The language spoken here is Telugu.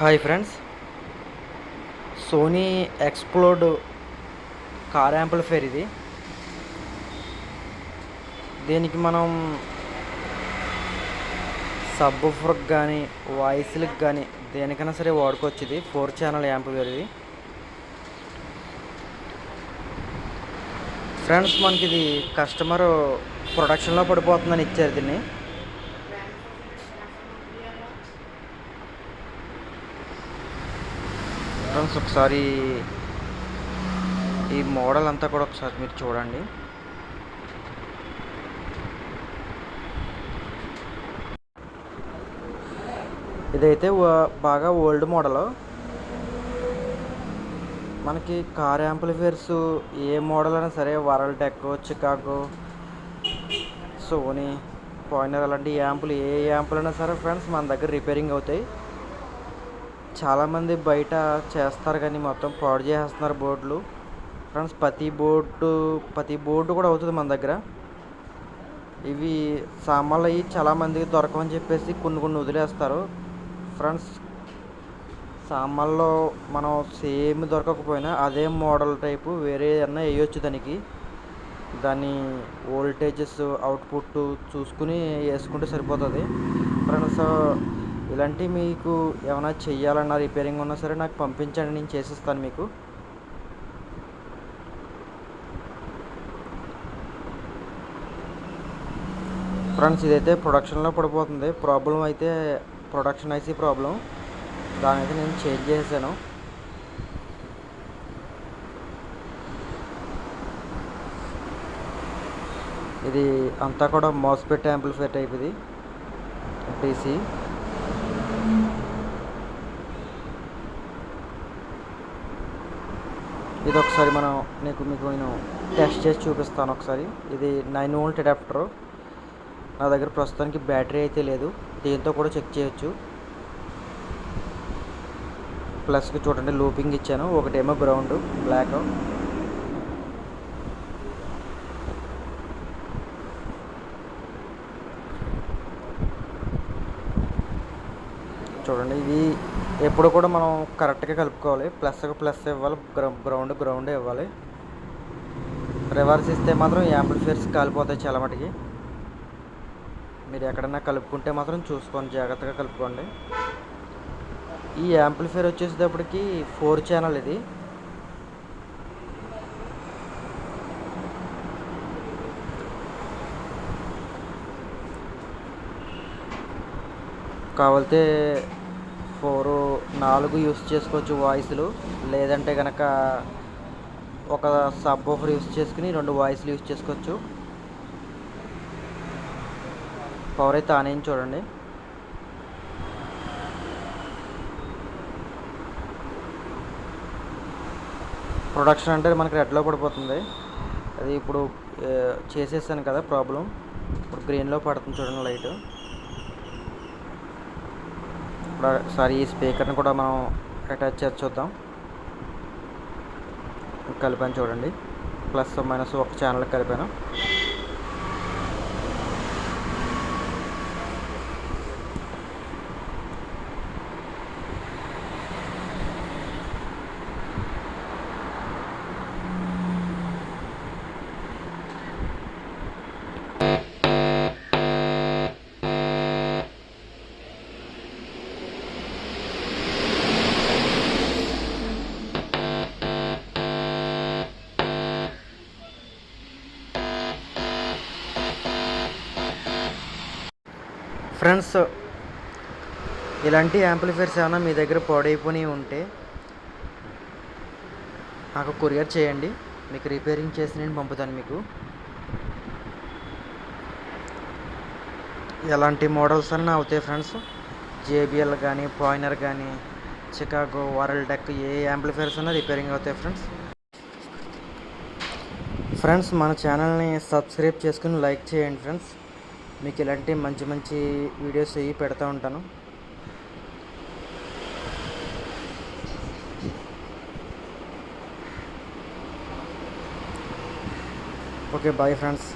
Hi friends. Sony Xplod car amplifier ఇది. దీనికి మనం సబ్ కానీ వాయిస్లకు కానీ దేనికైనా సరే వాడుకోవచ్చు ఇది. ఫోర్ ఛానల్ యాంప్లిఫైర్ ఇది. ఫ్రెండ్స్ మనకి ఇది కస్టమర్ ప్రొడక్షన్లో పడిపోతుందని ఇచ్చారు దీన్ని. ఫ్రెండ్స్ ఒకసారి ఈ మోడల్ అంతా కూడా ఒకసారి మీరు చూడండి. ఇదైతే బాగా ఓల్డ్ మోడల్. మనకి కార్ యాంప్లిఫైర్స్ ఏ మోడల్ అయినా సరే world tech Chicago Sony Pioneer అలాంటి యాంపులు ఏ యాంపులు అయినా సరే ఫ్రెండ్స్ మన దగ్గర రిపేరింగ్ అవుతాయి. చాలామంది బయట చేస్తారు కానీ మొత్తం పాడు చేసేస్తున్నారు బోర్డులు. ఫ్రెండ్స్ ప్రతి బోర్డు ప్రతి బోర్డు కూడా అవుతుంది మన దగ్గర. ఇవి సామాన్లు అవి చాలామందికి దొరకమని చెప్పేసి కొన్ని కొన్ని వదిలేస్తారు. ఫ్రెండ్స్ సామాన్లో మనం సేమ్ దొరకకపోయినా అదే మోడల్ టైపు వేరే ఏదన్నా వేయొచ్చు దానికి. దాని వోల్టేజెస్ అవుట్పుట్ చూసుకుని వేసుకుంటే సరిపోతుంది. ఫ్రెండ్స్ ఇలాంటివి మీకు ఏమైనా చెయ్యాలన్నా రిపేరింగ్ ఉన్నా సరే నాకు పంపించండి నేను చేసిస్తాను మీకు. ఫ్రెండ్స్ ఇదైతే ప్రొడక్షన్లో పడిపోతుంది. ప్రాబ్లం అయితే ప్రొడక్షన్ ఐసీ ప్రాబ్లం దాని అయితే నేను చేంజ్ చేశాను ఇది అంతా కూడా మోస్పెట్ యాంప్లిఫైట్ అయిపోయింది ఇది. ఇది ఒకసారి మనం నీకు మీకు నేను టెస్ట్ చేసి చూపిస్తాను ఒకసారి. ఇది నైన్ వోల్ట్ అడాప్టర్ నా దగ్గర ప్రస్తుతానికి బ్యాటరీ అయితే లేదు. దీంతో కూడా చెక్ చేయొచ్చు. ప్లస్కి చూడండి లూపింగ్ ఇచ్చాను. ఒకటేమో బ్రౌండ్ బ్లాక్ చూడండి. ఇది ఎప్పుడు కూడా మనం కరెక్ట్గా కలుపుకోవాలి. ప్లస్కి ప్లస్ ఇవ్వాలి. గ్రౌండ్ గ్రౌండ్ ఇవ్వాలి. రివర్స్ ఇస్తే మాత్రం యాంప్లిఫైర్స్ కాలిపోతాయి చాలా మటుకి. మీరు ఎక్కడన్నా కలుపుకుంటే మాత్రం చూసుకోండి. జాగ్రత్తగా కలుపుకోండి. ఈ యాంప్లిఫైర్ వచ్చేసేటప్పటికి ఫోర్ ఛానల్ ఇది. కావాలితే ఫోరు నాలుగు యూస్ చేసుకోవచ్చు వాయిస్లు. లేదంటే కనుక ఒక సబ్ ఆఫర్ యూస్ చేసుకుని రెండు వాయిస్లు యూస్ చేసుకోవచ్చు. పవర్ అయితే ఆన్ అయింది చూడండి. ప్రొడక్షన్ అంటే మనకి రెడ్లో పడిపోతుంది. అది ఇప్పుడు చేసేసాను కదా ప్రాబ్లం. ఇప్పుడు గ్రీన్లో పడుతుంది చూడండి లైట్. ఇప్పుడు ఒకసారి ఈ స్పీకర్ని కూడా మనం అటాచ్ చేసి చూద్దాం. కలిపాను చూడండి. ప్లస్ మైనస్ ఒక ఛానల్ కలిపాను. ఫ్రెండ్స్ ఇలాంటి యాంప్లిఫైర్స్ ఏమైనా మీ దగ్గర పాడైపోయి ఉంటే నాకు కొరియర్ చేయండి. మీకు రిపేరింగ్ చేసి నేను పంపుతాను మీకు. ఎలాంటి మోడల్స్ అన్నా అవుతాయి ఫ్రెండ్స్. జేబిఎల్ కానీ పాయినర్ కానీ చికాగో వరల్డ్ డెక్ ఏ యాంప్లిఫైర్స్ అన్నా రిపేరింగ్ అవుతాయి ఫ్రెండ్స్. ఫ్రెండ్స్ మన ఛానల్ని సబ్స్క్రైబ్ చేసుకుని లైక్ చేయండి ఫ్రెండ్స్. మీకు ఇలాంటి మంచి మంచి వీడియోస్ ఇవి పెడతా ఉంటాను. Okay bye friends.